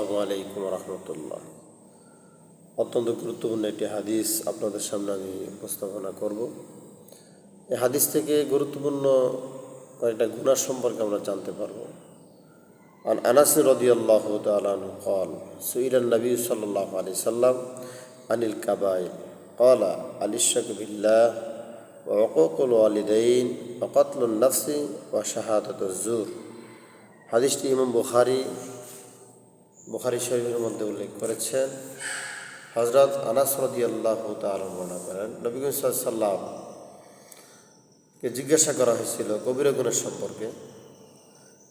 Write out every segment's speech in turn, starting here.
আসসালামু আলাইকুম রহমতুল্লাহ অত্যন্ত গুরুত্বপূর্ণ একটি হাদিস আপনাদের সামনে আমি উপস্থাপনা করব এই হাদিস থেকে গুরুত্বপূর্ণ কয়েকটা গুণার সম্পর্কে আমরা জানতে পারবো عن أنس رضي الله تعالى عنه قال سئل النبي صلى الله عليه وسلم عن الكبائر قال الشرك بالله وعقوق الوالدين وقتل النفس وشهادة الزور হাদিসটি ইমাম বুখারি বুখারি শরীফের মধ্যে উল্লেখ করেছেন হজরত আনাস রদি আল্লাহ বর্ণনা করেন নবীন সাল্লাম কে জিজ্ঞাসা করা হয়েছিল কবির গুণের সম্পর্কে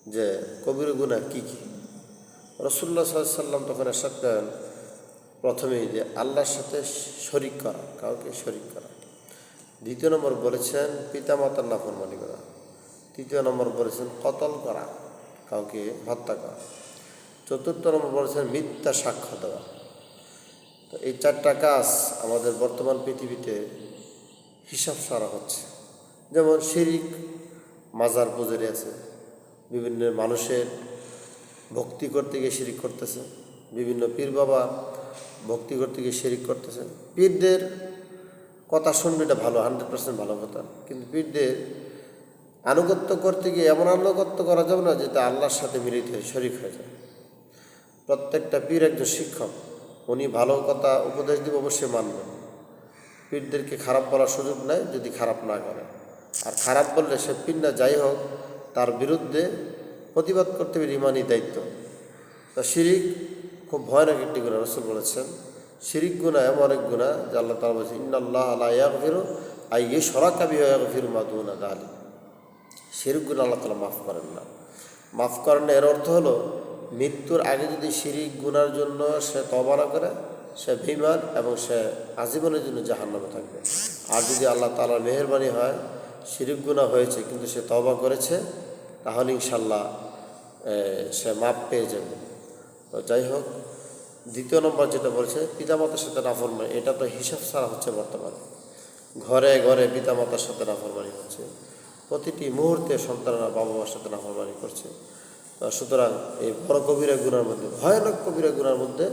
যে কবির গুণা কী কী? রসুল্লা সাল্লাম তখন এরশাদ করেন প্রথমেই যে আল্লাহর সাথে শরিক করা, কাউকে শরিক করা। দ্বিতীয় নম্বর বলেছেন পিতামাতার নাফরমানি করা। তৃতীয় নম্বর বলেছেন কতল করা, কাউকে হত্যা করা। চতুর্থ নম্বর বলেছেন মিথ্যা সাক্ষ্য দেওয়া। তো এই চারটা কাজ আমাদের বর্তমান পৃথিবীতে হিসাব সারা হচ্ছে। যেমন শিরিক, মাজার পুজোরে আছে, বিভিন্ন মানুষের ভক্তি করতে গিয়ে শিরিক করতেছে, বিভিন্ন পীর বাবা ভক্তি করতে গিয়ে শিরিক করতেছে। পীরদের কথা শুনবে এটা ভালো, হান্ড্রেড পার্সেন্ট ভালো কথা। কিন্তু পীরদের আনুগত্য করতে গিয়ে এমন আনুগত্য করা যাবে না যেটা আল্লাহর সাথে মিলিত হয়ে শরিক হয়ে যায়। প্রত্যেকটা পীর একজন শিক্ষক। উনি ভালো কথা উপদেশ দিব অবশ্যই মানবেন। পীরদেরকে খারাপ বলার সুযোগ নেই যদি খারাপ না করে আর খারাপ বললে সে পীর না, যাই হোক, তার বিরুদ্ধে প্রতিবাদ করতে হবে ইমানই দায়িত্ব। তা শিরিক খুব ভয়ানক একটি গুণা, রসুল বলেছেন, শিরিক গুণা এমন এক গুণা যে আল্লাহ তালা বলছে ইন্নআল্লাহ আল্লাহ ফিরো আই ইয়ে সরাকাবি হয়ে ফির মাদুনা গালি শিরিক গুণা আল্লাহ তালা মাফ করেন না। মাফ করেন এর অর্থ হলো মৃত্যুর আগে যদি শিরিক গুনার জন্য সে তবা না করে, সে বিমান এবং সে আজীবনের জন্য জাহান্নামে থাকবে। আর যদি আল্লাহ তালার মেহরবানি হয়, শিরিক গুণা হয়েছে কিন্তু সে তবা করেছে, তাহলে ইনশাল্লাহ সে মাপ পেয়ে যাবে। তো যাই হোক, দ্বিতীয় নম্বর যেটা বলছে, পিতামাতার সাথে নাফরমানি, এটা তো হিসাব ছাড়া হচ্ছে বর্তমানে। ঘরে ঘরে পিতামাতার সাথে নাফরমানি হচ্ছে। প্রতিটি মুহূর্তে সন্তানরা বাবা মার সাথে নাফরমানি করছে। সুতরাং এই বড় কবিরা গুণার মধ্যে, ভয়ানক কবিরা গুণার মধ্যে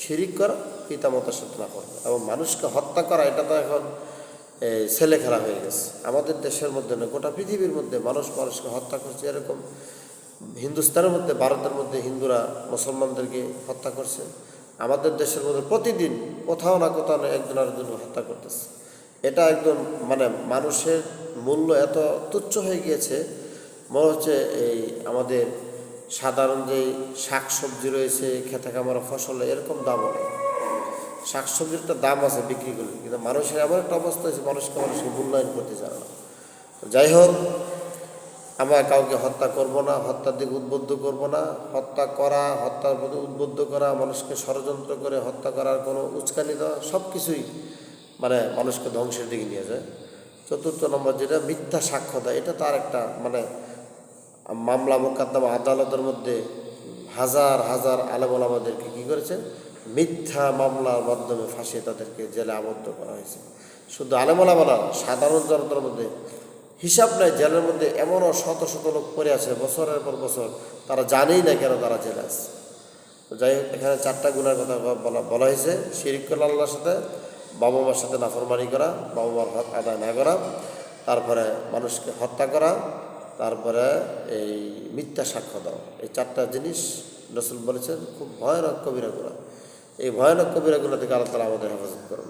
শিরিক করা, পিতামাতার সাথে না করা। এবং মানুষকে হত্যা করা, এটা তো এখন ছেলে খেলা হয়ে গেছে। আমাদের দেশের মধ্যে না, গোটা পৃথিবীর মধ্যে মানুষ মানুষকে হত্যা করছে। এরকম হিন্দুস্তানের মধ্যে, ভারতের মধ্যে হিন্দুরা মুসলমানদেরকে হত্যা করছে। আমাদের দেশের মধ্যে প্রতিদিন কোথাও না কোথাও না একজন আরেকজন হত্যা করতেছে। এটা একদম মানে মানুষের মূল্য এত তুচ্ছ হয়ে গিয়েছে। মনে হচ্ছে এই আমাদের সাধারণ যে শাক সবজি রয়েছে খেতে খামারা ফসল, এরকম দামও নেই শাকসবজির একটা দাম আছে বিক্রি করলে কিন্তু মানুষের এমন একটা অবস্থা হয়েছে, মানুষকে মানুষকে মূল্যায়ন করতে চায় না। যাই হোক, আমরা কাউকে হত্যা করব না, হত্যার দিকে উদ্বুদ্ধ করব না। হত্যা করা, হত্যার প্রতি উদ্বুদ্ধ করা, মানুষকে ষড়যন্ত্র করে হত্যা করার কোনো উস্কানি দেওয়া, সব কিছুই মানে মানুষকে ধ্বংসের দিকে নিয়ে যায়। চতুর্থ নম্বর যেটা, মিথ্যা সাক্ষ্য দেয়, এটা তার একটা মানে মামলা মোকদ্দমা আদালতের মধ্যে হাজার হাজার আলেমল আমাদেরকে কী করেছে মিথ্যা মামলার মাধ্যমে ফাঁসিয়ে তাদেরকে জেলে আবদ্ধ করা হয়েছে। শুধু আলেমলামালা সাধারণ জনতার মধ্যে হিসাব নাই, জেলের মধ্যে এমনও শত শত লোক পড়ে আছে, বছরের পর বছর তারা জানেই না কেন তারা জেলে আছে। তো যাই হোক, এখানে চারটা গুণের কথা বলা বলা হয়েছে। শিরিক আল্লাহর সাথে, বাবা মার সাথে নাফরমানি করা, বাবা মার হক আদায় না করা, তারপরে মানুষকে হত্যা করা তারপরে এই মিথ্যা সাক্ষ্য দাও। এই চারটা জিনিস রসুল বলেছেন, খুব ভয়ানক কবিরা গুণা এই ভয়ানক কবিরা গুণা থেকে আল্লাহ তালা আমাদের হেফাজত করুন।